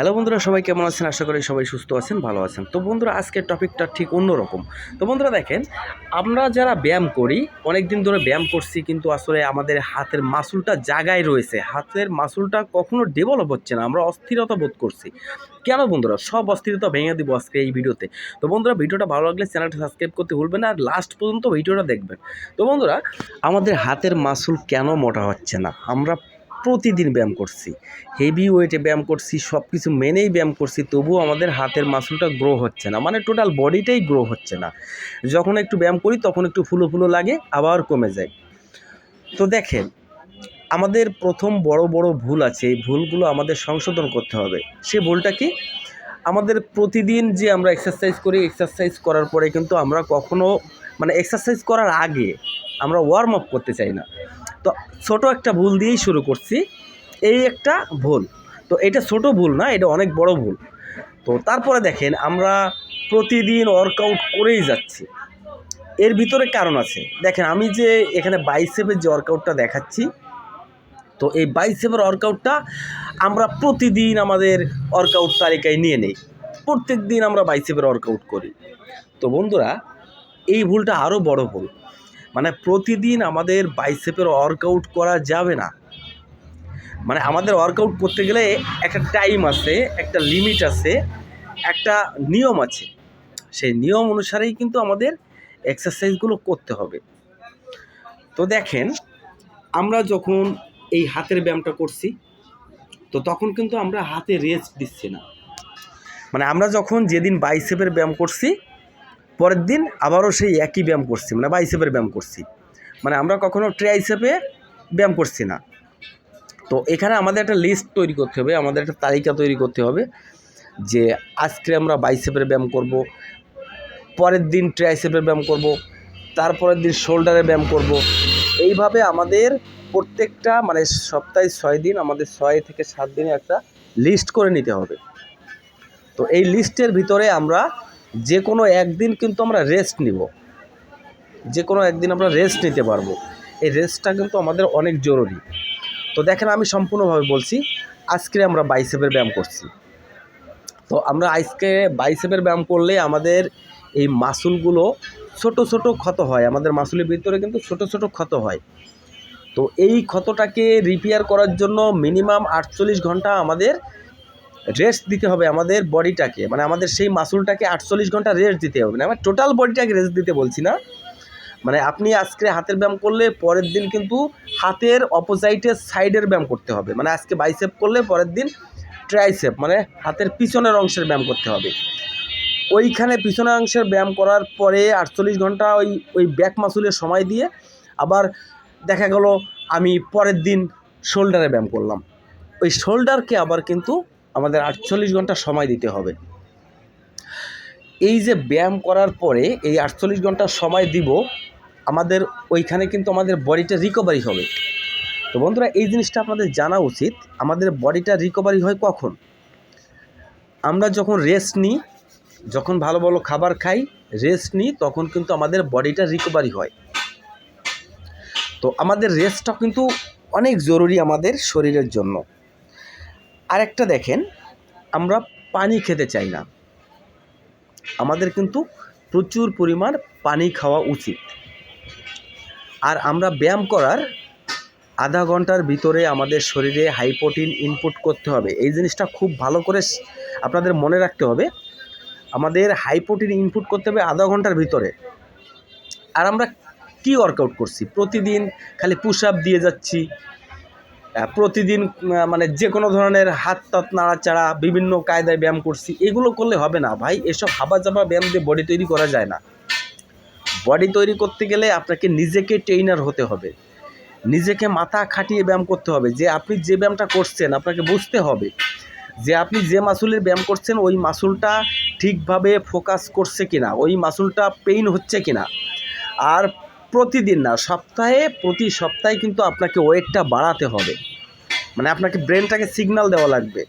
Hello বন্ধুরা, সবাই কেমন আছেন? আশা করি সবাই সুস্থ আছেন, ভালো আছেন। তো বন্ধুরা, আজকের টপিকটা ঠিক অন্যরকম। তো বন্ধুরা দেখেন, আমরা যারা ব্যায়াম করি অনেক দিন ধরে ব্যায়াম করছি, কিন্তু আসলে আমাদের হাতের মাসুলটা জায়গায় রয়েছে। হাতের মাসুলটা কখনো ডেভেলপ হচ্ছে না, আমরা অস্থিরতা বোধ করছি। কেন বন্ধুরা? সব অস্থিরতা ভেঙে দিব আজকে এই ভিডিওতে। তো বন্ধুরা, ভিডিওটা ভালো লাগলে চ্যানেলটা সাবস্ক্রাইব করতে ভুলবেন আর লাস্ট পর্যন্ত ভিডিওটা দেখবেন। তো বন্ধুরা, আমাদের হাতের মাসুল কেন মোটা হচ্ছে না? আমরা প্রতিদিন ব্যায়াম করছি। হেভি ওয়েটে ব্যায়াম করছি সব কিছু মেনেই ব্যায়াম করছি, তবুও আমাদের হাতের মাসুলটা গ্রো হচ্ছে না। মানে টোটাল বডিটাই গ্রো হচ্ছে না। যখন একটু ব্যায়াম করি, তখন একটু ফুলো ফুলো লাগে, আবার কমে যায়। তো দেখেন, আমাদের প্রথম বড় বড় ভুল আছে। এই ভুলগুলো আমাদের সংশোধন করতে হবে। সে ভুলটা কি? আমাদের প্রতিদিন যে আমরা এক্সারসাইজ করি এক্সারসাইজ করার পরে কিন্তু আমরা কখনো মানে এক্সারসাইজ করার আগে আমরা ওয়ার্ম আপ করতে চাই না। তো ছোট একটা ভুল দিয়েই শুরু করছি। এই একটা ভুল। তো এটা ছোট ভুল না, এটা অনেক বড় ভুল। তো তারপরে দেখেন, আমরা প্রতিদিন ওয়ার্কআউট করেই যাচ্ছি। এর ভিতরে কারণ আছে। দেখেন, আমি যে এখানে বাইসেপের যে ওয়ার্কআউটটা দেখাচ্ছি, তো এই বাইসেপের ওয়ার্কআউটটা আমরা প্রতিদিন আমাদের ওয়ার্কআউট তালিকায় নিয়ে নেই। প্রত্যেক দিন আমরা বাইসেপের ওয়ার্কআউট করি। তো বন্ধুরা, এই ভুলটা আরও বড় ভুল। মানে প্রতিদিন আমাদের বাইসেপের ওয়ার্কআউট করা যাবে না। মানে আমাদের ওয়ার্কআউট করতে গেলে একটা টাইম আছে, একটা লিমিট আছে, একটা নিয়ম আছে। সেই নিয়ম অনুসারেই কিন্তু আমাদের এক্সারসাইজগুলো করতে হবে। তো দেখেন, আমরা যখন এই হাতের ব্যায়ামটা করছি, তো তখন কিন্তু আমরা হাতে রেস্ট দিচ্ছি না। মানে আমরা যখন যেদিন বাইসেপের ব্যায়াম করছি পরের দিন আবারও সেই একই ব্যায়াম করছি মানে বাইসেপের ব্যায়াম করছি। মানে আমরা কখনো ট্রাইসেপে ব্যায়াম করছি না। তো এখানে আমাদের একটা লিস্ট তৈরি করতে হবে, আমাদের একটা তালিকা তৈরি করতে হবে যে আজকে আমরা বাইসেপের ব্যায়াম করব, পরের দিন ট্রাইসেপের ব্যায়াম করব তারপরের দিন শোল্ডারের ব্যায়াম করব। এইভাবে আমাদের প্রত্যেকটা মানে সপ্তাহে ছয় দিন, আমাদের ছয় থেকে সাত দিনে একটা লিস্ট করে নিতে হবে। তো এই লিস্টের ভিতরে আমরা যে কোনো একদিন কিন্তু আমরা রেস্ট নিব। যে কোনো একদিন আমরা রেস্ট নিতে পারব। এই রেস্টটা কিন্তু আমাদের অনেক জরুরি। তো দেখেন আমি সম্পূর্ণভাবে বলছি, আজকে আমরা বাইসেপের ব্যায়াম করছি। তো আমরা আজকে বাইসেপের ব্যায়াম করলে আমাদের এই মাসুলগুলো ছোট ছোট ক্ষত হয়। আমাদের মাসুলের ভিতরে কিন্তু ছোট ছোট ক্ষত হয়। তো এই ক্ষতটাকে রিপেয়ার করার জন্য মিনিমাম আটচল্লিশ ঘণ্টা আমাদের রেস্ট দিতে হবে আমাদের বডিটাকে মানে আমাদের সেই মাসুলটাকে আটচল্লিশ ঘণ্টা রেস্ট দিতে হবে। না আমার টোটাল বডিটাকে রেস্ট দিতে বলছি না। মানে আপনি আজকে হাতের ব্যায়াম করলে পরের দিন কিন্তু হাতের অপোজাইটের সাইডের ব্যায়াম করতে হবে। মানে আজকে বাইসেপ করলে পরের দিন ট্রাইসেপ মানে হাতের পিছনের অংশের ব্যায়াম করতে হবে। ওইখানে পিছনের অংশের ব্যায়াম করার পরে আটচল্লিশ ঘণ্টা ওই ওই ব্যাক মাসুলের সময় দিয়ে আবার দেখা গেল আমি পরের দিন শোল্ডারে ব্যায়াম করলাম। ওই শোল্ডারকে আবার কিন্তু আমাদের আটচল্লিশ ঘণ্টা সময় দিতে হবে। এই যে ব্যায়াম করার পরে এই আটচল্লিশ ঘণ্টা সময় দিব, আমাদের ওইখানে কিন্তু আমাদের বডিটা রিকভারি হবে। তো বন্ধুরা, এই জিনিসটা আপনাদের জানা উচিত, আমাদের বডিটা রিকভারি হয় কখন? আমরা যখন রেস্ট নিই, যখন ভালো ভালো খাবার খাই রেস্ট নিই, তখন কিন্তু আমাদের বডিটা রিকভারি হয়। তো আমাদের রেস্টটা কিন্তু অনেক জরুরি আমাদের শরীরের জন্য। আরেকটা দেখেন, আমরা পানি খেতে চাই না। আমাদের কিন্তু প্রচুর পরিমাণ পানি খাওয়া উচিত। আর আমরা ব্যায়াম করার আধা ঘণ্টার ভিতরে আমাদের শরীরে হাই প্রোটিন ইনপুট করতে হবে। এই জিনিসটা খুব ভালো করে আপনাদের মনে রাখতে হবে। আমাদের হাই প্রোটিন ইনপুট করতে হবে আধা ঘণ্টার ভিতরে। আর আমরা কি ওয়ার্কআউট করছি? প্রতিদিন খালি পুশ আপ দিয়ে যাচ্ছি। প্রতিদিন মানে যে কোনো ধরনের হাত তাত নাড়াচাড়া, বিভিন্ন কায়দায় ব্যায়াম করছি, এগুলো করলে হবে না ভাই। এসব হাবা জাবা ব্যায়াম দিয়ে বডি তৈরি করা যায় না। বডি তৈরি করতে গেলে আপনাকে নিজেকে ট্রেইনার হতে হবে। নিজেকে মাথা খাটিয়ে ব্যায়াম করতে হবে। যে আপনি যে ব্যায়ামটা করছেন, আপনাকে বুঝতে হবে যে আপনি যে মাসুলের ব্যায়াম করছেন, ওই মাসুলটা ঠিকভাবে ফোকাস করছে কিনা, ওই মাসুলটা পেইন হচ্ছে কিনা। আর প্রতিদিন না, সপ্তাহে, প্রতি সপ্তাহে কিন্তু আপনাকে ওয়েটটা বাড়াতে হবে। মানে আপনাকে ব্রেনটাকে সিগনাল দেওয়া লাগবে।